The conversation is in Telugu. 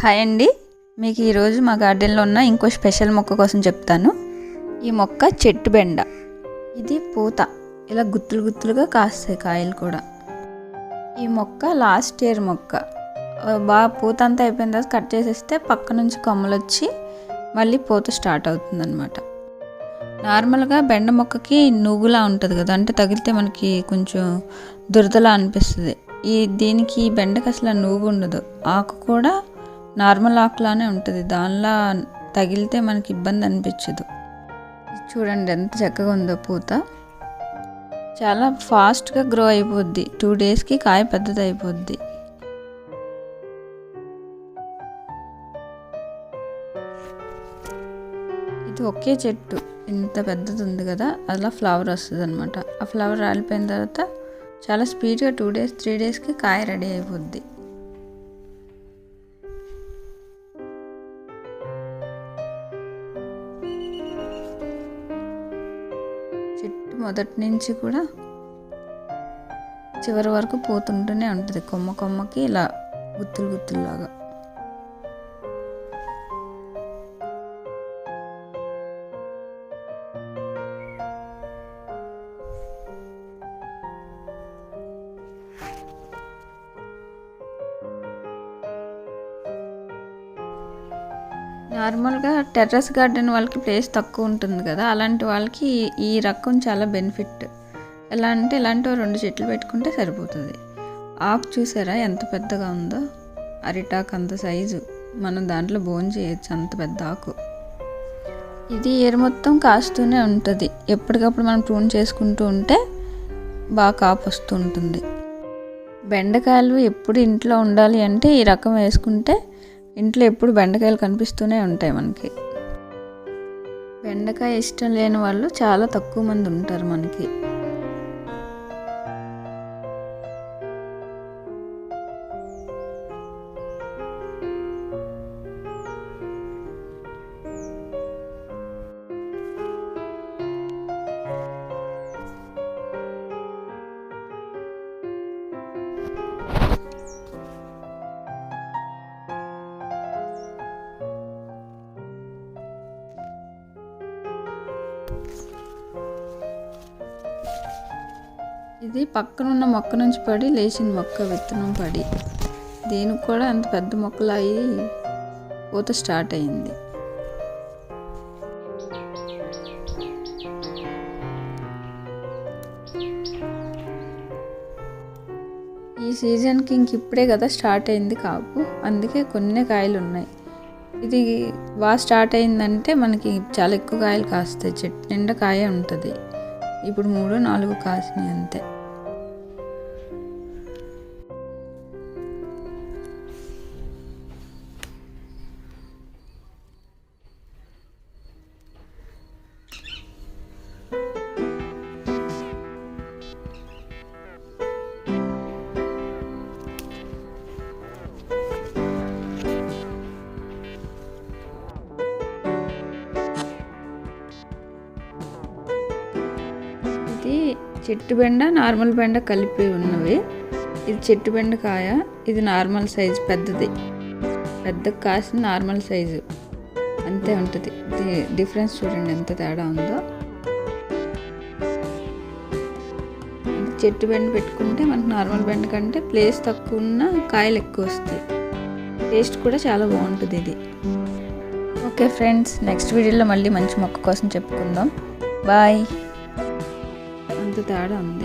హాయ్ అండి. మీకు ఈరోజు మా గార్డెన్లో ఉన్న ఇంకో స్పెషల్ మొక్క కోసం చెప్తాను. ఈ మొక్క చెట్టు బెండ. ఇది పూత. ఇలా గుత్తులు గుత్తులుగా కాస్తాయి కాయలు కూడా. ఈ మొక్క లాస్ట్ ఇయర్ మొక్క. బాగా పూత అంతా అయిపోయిన తర్వాత కట్ చేసేస్తే పక్క నుంచి కొమ్మలు వచ్చి మళ్ళీ పూత స్టార్ట్ అవుతుందన్నమాట. నార్మల్గా బెండ మొక్కకి నువ్వులా ఉంటుంది కదా అంటే తగిలితే మనకి కొంచెం దురదలా అనిపిస్తుంది. ఈ దీనికి ఈ బెండకి అసలు నువ్వు ఉండదు. ఆకు కూడా నార్మల్ ఆకులానే ఉంటుంది. దానిలా తగిలితే మనకి ఇబ్బంది అనిపించదు. చూడండి ఎంత చక్కగా ఉందో పూత. చాలా ఫాస్ట్గా గ్రో అయిపోద్ది. టూ డేస్కి కాయ పెద్దది అయిపోద్ది ఇది ఒకే చెట్టు. ఇంత పెద్దది ఉంది కదా. అలా ఫ్లవర్ వస్తుంది అనమాట ఆ ఫ్లవర్ రాలిపోయిన తర్వాత చాలా స్పీడ్గా టూ డేస్ త్రీ డేస్కి కాయ రెడీ అయిపోద్ది. మొదటి నుంచి కూడా చివరి వరకు పోతుంటూనే ఉంటుంది కొమ్మ కొమ్మకి ఇలా గుత్తులు గుత్తుల్లాగా. నార్మల్గా టెర్రస్ గార్డెన్ వాళ్ళకి ప్లేస్ తక్కువ ఉంటుంది కదా అలాంటి వాళ్ళకి ఈ- రకం చాలా బెనిఫిట్. ఎలా అంటే ఇలాంటి రెండు చెట్లు పెట్టుకుంటే సరిపోతుంది. ఆకు చూసారా ఎంత పెద్దగా ఉందో? అరిటాకు అంత సైజు. మనం దాంట్లో బోన్ చేయొచ్చు అంత పెద్ద ఆకు. ఇది ఇయర్ మొత్తం కాస్తూనే ఉంటుంది. ఎప్పటికప్పుడు మనం ప్రూన్ చేసుకుంటూ ఉంటే బాగా కాపు వస్తూ ఉంటుంది. బెండకాయలు ఎప్పుడు ఇంట్లో ఉండాలి అంటే ఈ రకం వేసుకుంటే ఇంట్లో ఎప్పుడు బెండకాయలు కనిపిస్తూనే ఉంటాయి మనకి. బెండకాయ ఇష్టం లేని వాళ్ళు చాలా తక్కువ మంది ఉంటారు మనకి. ఇది పక్కనున్న మొక్క నుంచి పడి లేచిన మొక్క విత్తనం పడి. దీనికి కూడా అంత పెద్ద మొక్కలు అయ్యి పూత స్టార్ట్ అయింది. ఈ సీజన్కి ఇంక ఇప్పుడే కదా స్టార్ట్ అయింది కాపు. అందుకే కొన్ని కాయలు ఉన్నాయి. ఇది బాగా స్టార్ట్ అయిందంటే మనకి చాలా ఎక్కువ కాయలు కాస్తాయి. చెట్టు నిండా కాయ ఉంటుంది. ఇప్పుడు మూడు నాలుగు కాసినాయి అంతే. చెట్టు బెండ నార్మల్ బెండ కలిపి ఉన్నవి. ఇది చెట్టు బెండ కాయ ఇది నార్మల్ సైజు పెద్దది. పెద్ద కాసిన నార్మల్ సైజు. అంతే ఉంటుంది. డిఫరెన్స్ చూడండి ఎంత తేడా ఉందో. చెట్టు బెండ పెట్టుకుంటే మనకు నార్మల్ బెండ కంటే ప్లేస్ తక్కువ ఉన్న కాయలు ఎక్కువ వస్తాయి. టేస్ట్ కూడా చాలా బాగుంటుంది ఇది. ఓకే ఫ్రెండ్స్ నెక్స్ట్ వీడియోలో మళ్ళీ మంచి మొక్క కోసం చెప్పుకుందాం. బాయ్. అంత తేడా ఉంది.